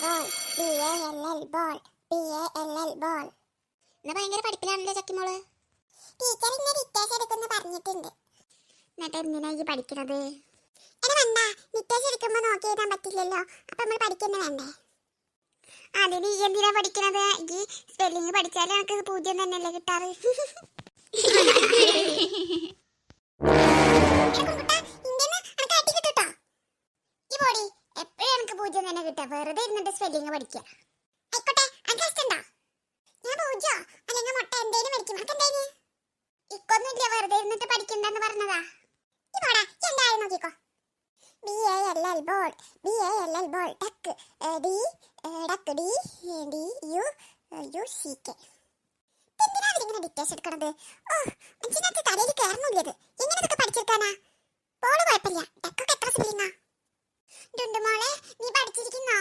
Ball B A L L ball B A L L ball എന്നാ ഭയങ്കര പഠിപ്പിലാണല്ലോ ചക്കിമോൾ. Teacher ഇന്ന് ഡിറ്റേഷൻ എടുക്കുന്നു പറഞ്ഞിട്ടുണ്ട്. എന്നിട്ട് എന്തിനാ ഈ പഠിക്കണത്? എടാ വേണ്ട ഡിറ്റേഷൻ എടുക്കുമ്പോൾ നോക്കി എഴുതാൻ പറ്റില്ലല്ലോ. അപ്പൊ നമ്മൾ പഠിക്കുന്ന വേണ്ടേ അതിന് ഈ എന്തിനാ പഠിക്കണത്? ഈ സ്പെല്ലിങ് പഠിച്ചാലേ നമുക്ക് പൂജ്യം തന്നെയല്ലേ കിട്ടാറ് കുട്ടാ ഇന്ത്യന്ന് അനക്ക് അടി കിട്ടുട്ടോ ഈ പൊടി എപ്പോഴും എനിക്ക് പൂജ്യം തന്നെ കിട്ടുക. വെറുതെ ഇരുന്നിട്ട് സ്പെല്ലിങ് പഠിക്കുക. ആയിക്കോട്ടെ അനക്ക് ഇഷ്ടണ്ടോ ഞാൻ പൂജ്യോ അല്ലെങ്കിൽ മുട്ട എന്തേലും മേടിക്കും അനക്ക് എന്തേലും ഇക്കൊന്നുമില്ല വെറുതെ ഇരുന്നിട്ട് പഠിക്കണ്ടെന്ന് പറഞ്ഞതാ. ഈ പോടാ ഈ എന്തായാലും നോക്കിക്കോ. B A L L ball B A L L ball duck D duck D D U U C K എന്തിനാ അവരിങ്ങനെ ഡിറ്റേഷൻ എടുക്കണത്? ഓ മനുഷ്യനകത്ത് തലയിൽ കയറണില്ലത് എങ്ങനെ ഇതൊക്കെ പഠിച്ചെടുക്കാനാ? ബോൾ കുഴപ്പമില്ല. ഡക്കൊക്കെ എത്ര സ്പെല്ലിങ്ങാ ഡുണ്ടുമോളെ നീ പഠിച്ചിരിക്കുന്നോ?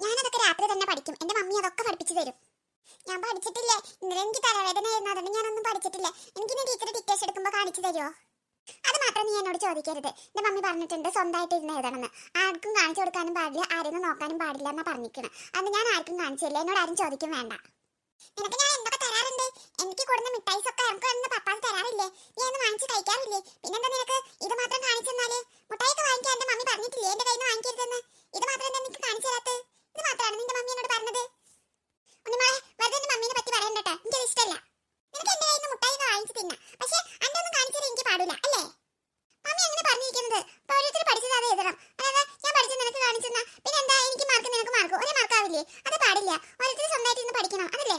ഞാനതൊക്കെ രാത്രി തന്നെ പഠിക്കും. എന്റെ മമ്മി അതൊക്കെ പഠിപ്പിച്ചു തരും. ഞാൻ പഠിച്ചിട്ടില്ലേ? ഇന്നലെ എനിക്ക് തലവേദന ആയിരുന്നു അതുകൊണ്ട് ഞാനൊന്നും പഠിച്ചിട്ടില്ല. എനിക്ക് ഇന്ന് ടീച്ചർ ഡിറ്റേഷൻ എടുക്കുമ്പോൾ കാണിച്ചു തരുമോ അത് മാത്രം നീ എന്നോട് ചോദിക്കരുത്. എന്റെ മമ്മി പറഞ്ഞിട്ടുണ്ട് സ്വന്തമായിട്ട് ഇരുന്ന് എഴുതണമെന്ന്. ആർക്കും കാണിച്ചു കൊടുക്കാനും പാടില്ല. ആരെയും നോക്കാനും പാടില്ല എന്നാ പറഞ്ഞിരിക്കണം. അത് ഞാൻ ആർക്കും കാണിച്ചില്ല എന്നോട് ആരും ചോദിക്കും വേണ്ട. നിനക്ക് ഞാൻ എന്തൊക്കെ എനിക്ക് കൊടുന്ന മിഠായിസ് ഒക്കെ എനിക്ക് കൊടുന്ന പപ്പാസ് തരാറില്ലേ നീ ഒന്ന് വാങ്ങിച്ച് കഴിക്കാറില്ലേ പിന്നെന്താ നിനക്ക് ഇത് മാത്രം കാണിച്ചു തന്നാൽ മുട്ടായിക്ക് വാങ്ങിക്കാൻ എന്റെ മമ്മി പറഞ്ഞിട്ടില്ലേ എന്റെ കയ്യിൽ നിന്ന് വാങ്ങിക്കരുതെന്ന് ഇത് മാത്രം എന്താ നിനക്ക് കാണിച്ചു തരാത്തത് ഇത് മാത്രമാണ് നിന്റെ മമ്മി എന്നോട് പറഞ്ഞത് ഉണ്ണിമോളെ വെറുതെ എന്റെ മമ്മീനെ പറ്റി പറയണ്ടട്ടോ എനിക്കത് ഇഷ്ടമല്ല നിനക്ക് എന്റെ കയ്യിൽ നിന്ന് മുട്ടായി വാങ്ങിച്ച് തിന്നാം പക്ഷെ അന്റെ ഒന്നും കാണിച്ചാൽ എനിക്ക് പാടില്ല അല്ലേ മമ്മി അങ്ങനെ പറഞ്ഞിരിക്കുന്നത് ഓരോരുത്തർ പഠിച്ചത് അത് എഴുതണം അതായത് ഞാൻ പഠിച്ചത് നിനക്ക് കാണിച്ചു തന്നാ പിന്നെ എന്താ എനിക്ക് മാർക്ക് നിനക്ക് മാർക്ക് ഒരേ മാർക്കാവില്ലേ അത് പാടില്ല ഓരോരുത്തർ സ്വന്തമായിട്ട് ഇരുന്ന് പഠിക്കണം അതല്ലേ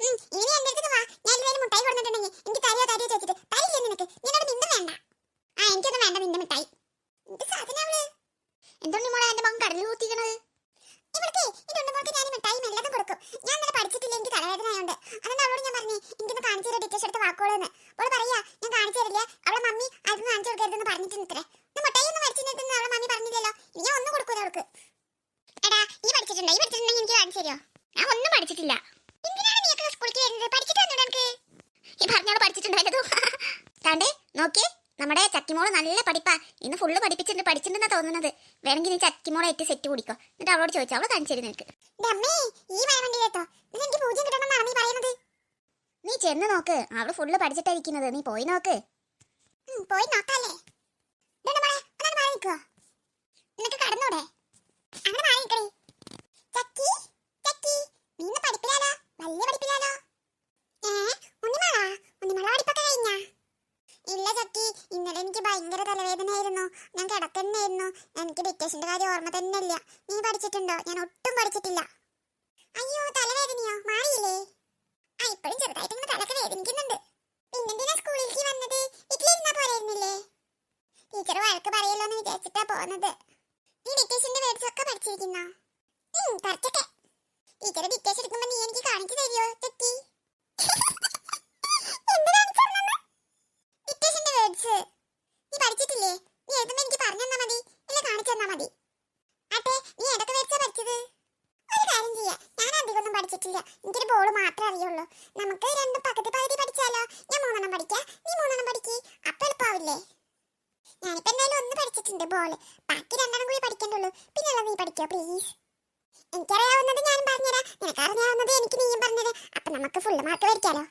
ഉം, ഇനി എന്റെ അടുത്ത് വാ ഞാൻ എന്തെങ്കിലും മുട്ടായി കൊടുത്തിട്ടുണ്ടെങ്കിൽ എനിക്ക് തരിയോ തരിയോ ചോദിച്ചിട്ട് തരില്ലേ നിനക്ക് നിന്നോട് മിണ്ടും വേണ്ട ആ എനിക്കൊന്നും വേണ്ട നിന്റെ മിഠായി എന്ത് സാധനം അവൾ എന്തുകൊണ്ട് മോളെ എന്റെ മകൻ കടലിൽ കൂത്തിക്കണത് ഇവിടുത്തെ ഈ രണ്ടുമോൾക്ക് ഞാൻ ഈ മിഠായി മെല്ലതും കൊടുക്കും ഞാൻ ഇന്നലെ പഠിച്ചിട്ടില്ല എനിക്ക് തലവേദന ആയതുകൊണ്ട് അതുകൊണ്ട് അവളോട് ഞാൻ പറഞ്ഞു? എനിക്കൊന്ന് കാണിച്ചു തരാം ഡിറ്റേഷൻ എടുത്ത് വാക്കോളെന്ന്. അവൾ പറയാ ഞാൻ കാണിച്ചു തരില്ല. അവളെ മമ്മി അത് കാണിച്ചു കൊടുക്കരുതെന്ന് പറഞ്ഞിട്ടുണ്ടത്രേ മുട്ടയൊന്നും പഠിച്ചിട്ടുണ്ടെന്ന് അവളെ മമ്മി പറഞ്ഞില്ലല്ലോ. ഇനി ഞാൻ ഒന്നും കൊടുക്കൂല അവൾക്ക്. എടാ ഈ പഠിച്ചിട്ടുണ്ടോ? ഈ പഠിച്ചിട്ടുണ്ടെങ്കിൽ എനിക്ക് കാണിച്ചു തരുമോ ഞാൻ ഒന്നും പഠിച്ചിട്ടില്ല. എന്തിനാണ് നീ സ്കൂളിൽ വരുന്നത് പഠിച്ചിട്ട് വന്നു എനിക്ക്? ഈ പറഞ്ഞോളെ പഠിച്ചിട്ടുണ്ടായിരുന്നു താണ്ടേ നോക്കിയേ. നമ്മുടെ ചക്കിമോൾ നല്ല പഠിപ്പാ. ഇന്ന് ഫുള്ള് പഠിപ്പിച്ചിട്ടുണ്ട് പഠിച്ചിട്ടുണ്ടെന്നാ തോന്നുന്നത്. വേണമെങ്കിൽ നീ ചക്കിമോളെ ഏറ്റവും സെറ്റ് കുടിക്കോ. എന്നിട്ട് അവളോട് ചോദിച്ചു. അവൾ കാണിച്ചു നിനക്ക്. നീ ചെന്ന് നോക്ക്. അവൾ ഫുള്ള് പഠിച്ചിട്ടായിരിക്കുന്നത് നീ പോയി നോക്ക്. പോയി നോക്കാല്ലേ ഇതുകൊണ്ട് മോളെ ഒന്നാണ് മാറി നിൽക്കുവോ നിനക്ക് കടന്നൂടെ അങ്ങനെ മാറി നിൽക്കടി ചക്കി ചക്കി നീ ഇന്ന് പഠിപ്പിലാലോ വലിയ പഠിപ്പിലാലോ ഏ ഉണ്ണിമാളാ ഉണ്ണിമാള പഠിപ്പൊക്കെ കഴിഞ്ഞാ ഇല്ല ചക്കി ഇന്നലെ എനിക്ക് ഭയങ്കര തലവേദനയായിരുന്നു ഞാൻ കിടക്കന്നായിരുന്നു എനിക്ക് കാര്യം ഓർമ്മ തന്നെ ഇല്ല നീ പഠിച്ചിട്ടുണ്ടോ? ഞാൻ ഒട്ടും പഠിച്ചിട്ടില്ല. അയ്യോ തലവേദനയോ? മാറിയില്ലേ? ആ ഇപ്പോഴും ചെറുതായിട്ട് ഇങ്ങനെ തലക്ക് വേദനിക്കുന്നുണ്ട്. പിന്നെന്തിനാ സ്കൂളിലേക്ക് വന്നത്? വീട്ടിലിരുന്നാ പോരായിരുന്നില്ലേ? ടീച്ചർ വഴക്ക് പറയല്ലോ എന്ന് വിചാരിച്ചിട്ടാ പോകുന്നത് നീ ഡിറ്റേഷന്റെ വേർഡ്സ് ഒക്കെ പഠിച്ചിരിക്കുന്നോ? പഠിച്ചൊക്കെ ടീച്ചർ ഡിറ്റേഷൻ എടുക്കുമ്പോ നീ എനിക്ക് കാണിച്ചു തരുമോ തെറ്റി വേർഡ്സ് നീ പഠിച്ചിട്ടില്ലേ നീ എഴുതുമ്പോ എനിക്ക് പറഞ്ഞു തന്നാ മതി ഇല്ല കാണിച്ചു തന്നാ മതി ആട്ടെ നീ ഏതൊക്കെ വേർഡ്സാ പഠിച്ചത് ഒരു കാര്യം ചെയ്യാം ഞാൻ അധികമൊന്നും പഠിച്ചിട്ടില്ല എനിക്കൊരു ബോൾ മാത്രമേ അറിയുള്ളൂ നമുക്ക് രണ്ടും പകുതി പകുതി പഠിച്ചാലോ ഞാൻ മൂന്നെണ്ണം പഠിക്കാം നീ മൂന്നെണ്ണം പഠിക്ക് അപ്പൊ എളുപ്പമാവില്ലേ ഞാനിപ്പോ എന്തായാലും ഒന്ന് പഠിച്ചിട്ടുണ്ട് ബാക്കി രണ്ടെണ്ണം കൂടി പഠിക്കണ്ടുള്ളൂ. പിന്നെ നീ പഠിക്കോ പ്ലീസ് എനിക്കറിയാവുന്നത് ഞാനും പറഞ്ഞുതരാം. നിനക്കറിയാവുന്നത് എനിക്ക് നീയും പറഞ്ഞത് അപ്പൊ നമുക്ക് ഫുള്ള് മാർക്ക് മേടിക്കാലോ?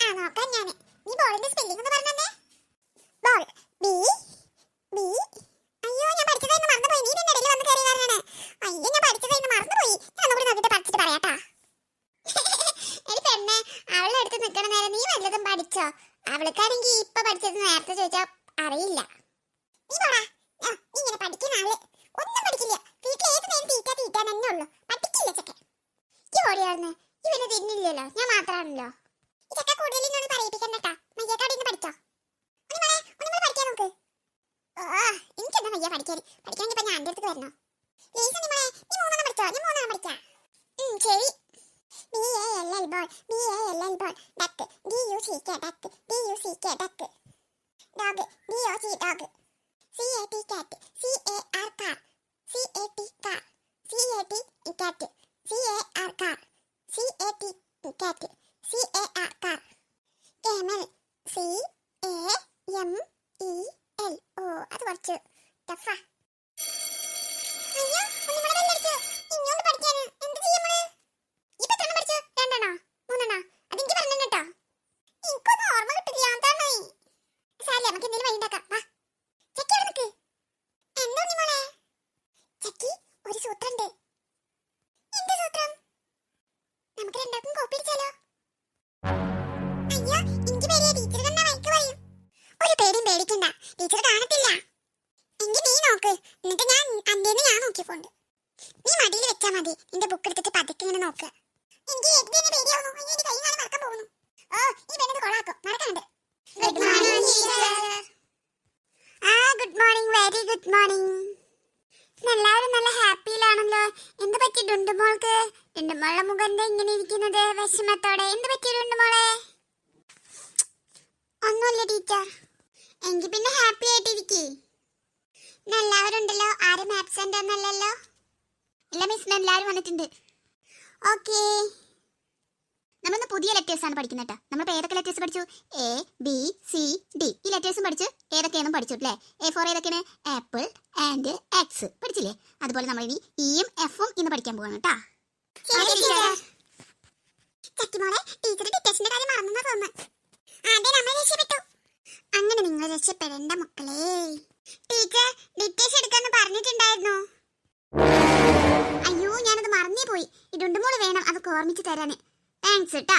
ആ നോക്കാം ഞാൻ. നീ ബോളിന്റെ സ്പെല്ലിംഗ് ഒന്ന് പറഞ്ഞേ ബോൾ ബി ബി അയ്യോ ഞാൻ പഠിച്ചതായിരുന്നു മറന്നുപോയി. നീ ഇതിന്റെ ഇടയിൽ വന്ന് കയറി വരണേ അയ്യോ ഞാൻ പഠിച്ചതായിരുന്നു മറന്നുപോയി. ഞാൻ ഒന്നുകൂടി നോക്കിയിട്ട് പഠിച്ചിട്ട് പറയാട്ടാ. എടി പെണ്ണെ അവളുടെ അടുത്ത് നിൽക്കണ നേരം നീ വല്ലതും പഠിച്ചോ? അവൾക്കാണെങ്കിൽ ഇപ്പൊ പഠിച്ചത് നേരത്തെ ചോദിച്ചാ അറിയില്ല. നീ പോടാ. ഇങ്ങനെ പഠിക്കുന്ന ആൾ. ഒന്നും പഠിക്കില്ല. വീട്ടിൽ ഏത് നേരം തീറ്റ തീറ്റാൻ തന്നെ ഉള്ളൂ. പഠിക്കില്ല ചക്ക ഈ ഇവനെ തിന്നില്ലല്ലോ. ഞാൻ മാത്രമാണല്ലോ ഇതൊക്കെ കൂടുതൽ ഇന്നൊന്നും പറയിപ്പിക്കണ്ടട്ടാ മയ്യക്കാടി ഇന്ന് പഠിച്ചോ? கேட்டு പേടിയും പേടിക്കണ്ട. ടീച്ചർ കാണത്തില്ല. എങ്കിൽ നീ നോക്ക്. എന്നിട്ട് ഞാൻ അന്റേന്ന് ഞാൻ നോക്കിക്കൊണ്ട്. നീ മടിയിൽ വെച്ചാ മതി. നിന്റെ ബുക്ക് എടുത്തിട്ട് പതുക്കെ ഇങ്ങനെ നോക്ക്. എനിക്ക് പേടിയാവുന്നു. ഓ ഈ ആ good morning very good morning എല്ലാവരും നല്ല മുഖം എന്താ ഇങ്ങനെ ഇരിക്കുന്നത്? ഒന്നുമില്ല ടീച്ചർ. എങ്കിൽ പിന്നെ ഹാപ്പി ആയിട്ടിരിക്കേ. എല്ലാവരും ഉണ്ടല്ലോ ആരും ആബ്സെന്റ് ഒന്നല്ലല്ലോ ഇല്ല മിസ് എല്ലാവരും വന്നിട്ടുണ്ട്. ഓക്കെ നമ്മളിന്ന് പുതിയ ലെറ്റേഴ്സ് ആണ് പഠിക്കുന്നത് കേട്ടോ നമ്മളിപ്പോൾ ഏതൊക്കെ ലെറ്റേഴ്സ് പഠിച്ചു? എ ബി സി ഡി ഈ ലെറ്റേഴ്സും പഠിച്ചു ഏതൊക്കെയാണെന്നും പഠിച്ചു അല്ലേ? എ ഫോർ ഏതൊക്കെയാണ്? ആപ്പിൾ ആൻഡ് എക്സ് പഠിച്ചില്ലേ? അതുപോലെ നമ്മൾ ഇനി ഇയും എഫും ഇന്ന് പഠിക്കാൻ പോവാണ് കേട്ടോ. ചക്കിമോളെ ടീച്ചർ ഡിറ്റക്ഷന്റെ കാര്യം മറന്നു തോന്നുന്നു. അതെ നമ്മൾ രക്ഷപ്പെട്ടു. അങ്ങനെ നിങ്ങൾ രക്ഷപ്പെടേണ്ട മക്കളെ. ടീച്ചർ ഡിറ്റേഷൻ എടുക്കാന്ന് പറഞ്ഞിട്ടുണ്ടായിരുന്നു? അയ്യോ ഞാനത് മറന്നേ പോയി. ഇടുണ്ടുമോൾ വേണം അതൊക്കെ ഓർമ്മിച്ച് തരാന്. താങ്ക്സ് കേട്ടാ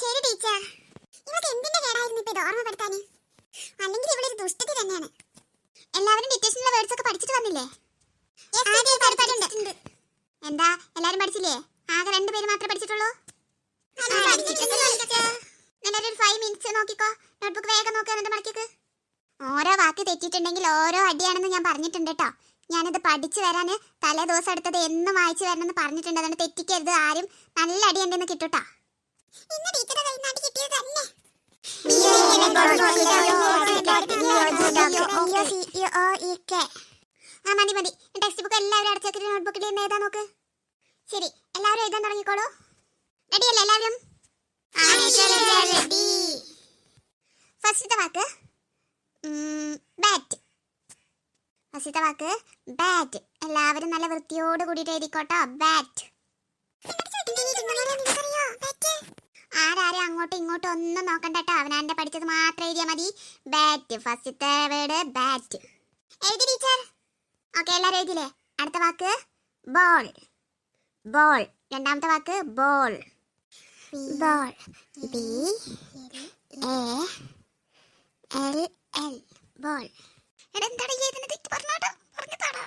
ശരി ടീച്ചർ. ഇവക്ക് എന്തിന്റെ കേടായിരുന്നു ഇപ്പൊ ഇത് ഓർമ്മപ്പെടുത്താന്? അല്ലെങ്കിൽ ഇവിടെ ഒരു ദുഷ്ടത്തി തന്നെയാണ്. എല്ലാവരും ഡിറ്റേഷനിലെ വേർഡ്സ് ഒക്കെ പഠിച്ചിട്ട് വന്നില്ലേ. എന്താ എല്ലാരും പഠിച്ചില്ലേ? ആകെ രണ്ടുപേര് മാത്രമേ പഠിച്ചിട്ടുള്ളൂ? ടീച്ചർ. ഒരു ഫൈവ് മിനിറ്റ്സ് നോക്കിക്കോ. നോട്ട്ബുക്ക് വേഗം നോക്കുക എന്നിട്ട് മടക്കിക്ക് ഓരോ വാക്ക് തെറ്റിയിട്ടുണ്ടെങ്കിൽ ഓരോ അടിയാണെന്ന് ഞാൻ പറഞ്ഞിട്ടുണ്ട് കേട്ടോ. ഞാനിത് പഠിച്ചു വരാൻ തലേ ദിവസം എടുത്തത് എന്നും വായിച്ചു വരണമെന്ന് പറഞ്ഞിട്ടുണ്ട്. അതുകൊണ്ട് തെറ്റിക്കരുത് ആരും. നല്ല അടി എന്റെ കിട്ടൂട്ടാ. ടീച്ചറെ ആ മതി മതി. ടെക്സ്റ്റ് ബുക്ക് എല്ലാവരും അടച്ചാക്കി നോട്ട്ബുക്കിൽ നിന്ന് ഏതാ നോക്ക്. ശരി എല്ലാവരും എഴുതാൻ തുടങ്ങിക്കോളൂ. റെഡിയല്ലേ എല്ലാവരും? ഫസ്റ്റത്തെ വാക്ക് ബാറ്റ് ഫസ്റ്റത്തെ വാക്ക് ബാറ്റ് എല്ലാവരും നല്ല വൃത്തിയോട് കൂടിയിട്ട് എഴുതിക്കോട്ടോ ബാറ്റ് ആരാരും അങ്ങോട്ടും ഇങ്ങോട്ടും ഒന്നും നോക്കണ്ട കേട്ടോ അവനാന്റെ പഠിച്ചത് മാത്രം എഴുതിയാൽ മതി. ബാറ്റ് ഫസ്റ്റത്തെ വേർഡ് ബാറ്റ് എഴുതി ടീച്ചർ ഓക്കെ എല്ലാവരും എഴുതിയില്ലേ? അടുത്ത വാക്ക് ബോൾ ബോൾ രണ്ടാമത്തെ വാക്ക് ball ball b. A. L. L. Ball. എടാ എന്താണ് എഴുതുന്നത് പറഞ്ഞോട്ടോ? പറഞ്ഞതാടാ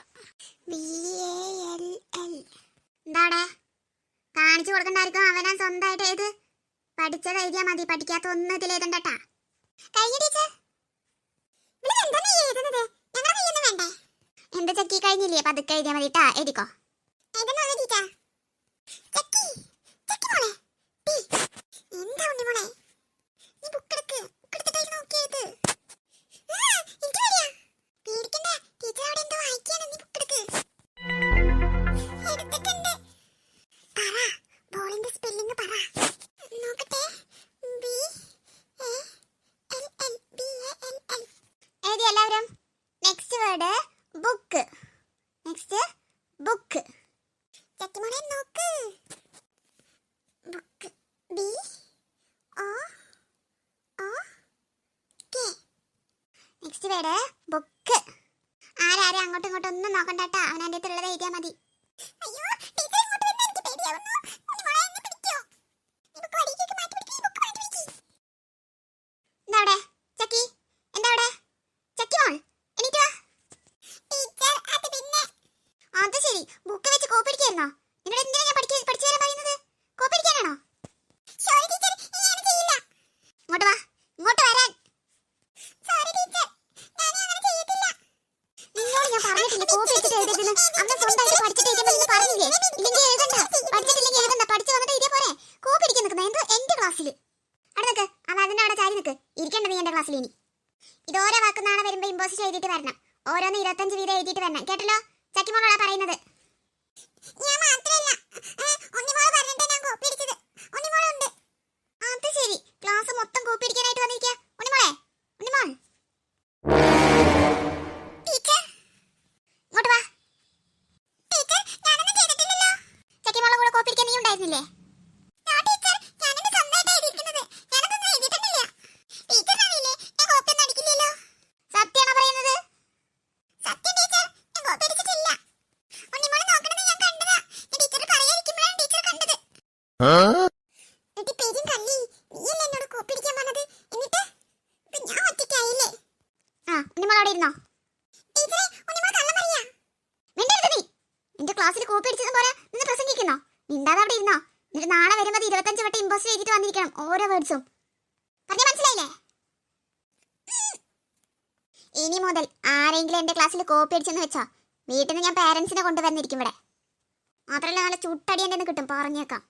ബി എ എൽ എൽ എന്താടാ? കാണിച്ചു കൊടുക്കണ്ടായിരിക്കും അവനാ സ്വന്തമായിട്ട് ഏത്? പഠിച്ചത് എഴുതിയാ മതി. പഠിക്കാത്ത ഒന്നും ഇതിൽ എഴുതണ്ടട്ടാ. എന്റെ ചക്കി കഴിഞ്ഞില്ലേ? പതുക്കെ എഴുതിയാ മതി ട്ടാ എഴുതിക്കോ ചക്കി. ചക്കി മോളെ. എന്താ ഉണ്ണി നീ ബുക്ക് എടുക്ക് ബുക്ക് എടുത്തിട്ടായി നോക്കിയത് പേടിക്കണ്ട ടീച്ചർ ബുക്ക്. ആരാരും അങ്ങോട്ടും ഇങ്ങോട്ടും ഒന്നും നോക്കണ്ടട്ടാ അവനാന്റെ അടുത്തുള്ളത് എഴുതിയാൽ മതി അയ്യോ ടീച്ചർ ഇങ്ങോട്ട് വരുന്ന എനിക്ക് പേടിയാവുന്നു ഉണ്ണിമോളെ എന്നെ പിടിക്കോ ഈ ബുക്ക് വടിയിലേക്ക് മാറ്റി പിടിക്ക് ഈ ബുക്ക് മാറ്റി പിടിക്ക് എന്താ അവിടെ ചക്കി എന്താ അവിടെ ചക്കി മോൾ എണീറ്റ് വാ ടീച്ചർ അത് പിന്നെ അത് ശരി ബുക്ക് വെച്ച് കോപ്പി അടിക്കായിരുന്നോ നിന്നോട് എന്തിനാ ഞാൻ പഠിക്കാൻ പഠിച്ചു തരാൻ പറയുന്നത് കോപ്പി അടിക്കാനാണോ സോറി ടീച്ചർ ഇനി അങ്ങനെ ചെയ്യില്ല ഇങ്ങോട്ട് വാ ഇങ്ങോട്ട് വരാൻ സോറി ടീച്ചർ ഞാൻ അങ്ങനെ ചെയ്യത്തില്ല നിന്നോട് ഞാൻ പറഞ്ഞിട്ടില്ലേ കോപ്പി എടുത്തിട്ട് എഴുതരുതെന്ന് അവനെ സ്വന്തമായിട്ട് പഠിച്ചിട്ട് എഴുതിയാൽ മതി എന്ന് പറഞ്ഞില്ലേ ഇല്ലെങ്കിൽ എഴുതണ്ട പഠിച്ചിട്ടില്ലെങ്കിൽ എഴുതണ്ട പഠിച്ചു വന്നിട്ട് എഴുതിയാ പോരെ കോപ്പി അടിക്കാൻ നിൽക്കുന്നത് എന്തോ എന്റെ ക്ലാസ്സിൽ അവിടെ നിൽക്ക് അവ അതിന്റെ അവിടെ ചാരി നിൽക്ക് ഇരിക്കണ്ട നീ എന്റെ ക്ലാസ്സിൽ ഇനി ഇത് ഓരോ വാക്ക് നാളെ വരുമ്പോൾ ഇമ്പോസിഷൻ എഴുതിയിട്ട് വരണം ഓരോന്ന് ഇരുപത്തഞ്ച് വീതം എഴുതിയിട്ട് വരണം കേട്ടല്ലോ ചക്കിമോളാ പറയുന്നത് ഞാൻ മാത്രല്ല ഉണ്ണിമോൾ പറഞ്ഞിട്ട് ഞാൻ കോപ്പി അടിച്ചത് ഉണ്ണിമോളുണ്ട് അത് ശരി ക്ലാസ് മൊത്തം കോപ്പി അടിക്കാനായിട്ട് വന്നിരിക്കുക ഉണ്ണിമോളെ ഉണ്ണിമോൾ ടീച്ചർ ഇങ്ങോട്ട് വാ ടീച്ചർ ഞാനൊന്നും ചെയ്തിട്ടില്ലല്ലോ ചക്കിമോളെ കൂടെ കോപ്പി അടിക്കാൻ നീ ഉണ്ടായിരുന്നില്ലേ നോ ടീച്ചർ ഞാനെന്റെ സ്വന്തമായിട്ട് എഴുതിയിരിക്കുന്നത് ഞാനതൊന്നും എഴുതിയിട്ടൊന്നുമില്ല ടീച്ചർ അറിയില്ലേ ഞാൻ കോപ്പി ഒന്നും അടിക്കില്ലല്ലോ സത്യമാണോ പറയുന്നത് സത്യം ടീച്ചർ ഞാൻ കോപ്പി അടിച്ചിട്ടില്ല ഉണ്ണിമോൾ നോക്കണത് ഞാൻ കണ്ടതാ ഞാൻ ടീച്ചർ പറയാതിരിക്കുമ്പോഴാണ് ടീച്ചർ കണ്ടത് എന്നിട്ട് പേരും കള്ളി നീയല്ലേ എന്നോട് കോപ്പി അടിക്കാൻ പറഞ്ഞത് എന്നിട്ട് ഇപ്പൊ ഞാൻ ഒറ്റയ്ക്കായില്ലേ ആ ഉണ്ണിമോൾ അവിടെ ഇരുന്നോ ടീച്ചറെ ഉണ്ണിമോൾ കള്ളം പറയാ മിണ്ടാ ക്ലാസ്സിൽ കോപ്പി അടിച്ചതും പോലെ നിന്ന് പ്രസംഗിക്കുന്നോ? മിണ്ടാതെ അവിടെ ഇരുന്നോ? എന്നിട്ട് നാളെ വരുമ്പോൾ ഇരുപത്തഞ്ച് വട്ടം ഇമ്പോസ് എഴുതിട്ട് വന്നിരിക്കണം ഓരോ വേർഡ്സും പറഞ്ഞ മനസ്സിലായില്ലേ? ഇനി മുതൽ ആരെങ്കിലും എന്റെ ക്ലാസ്സിൽ കോപ്പി അടിച്ചെന്ന് വെച്ചോ? വീട്ടിൽ നിന്ന് ഞാൻ പാരന്റ്സിനെ കൊണ്ടുവന്നിരിക്കും ഇവിടെ. മാത്രമല്ല നല്ല ചുട്ടടി എന്റെ കിട്ടും പറഞ്ഞേക്കാം.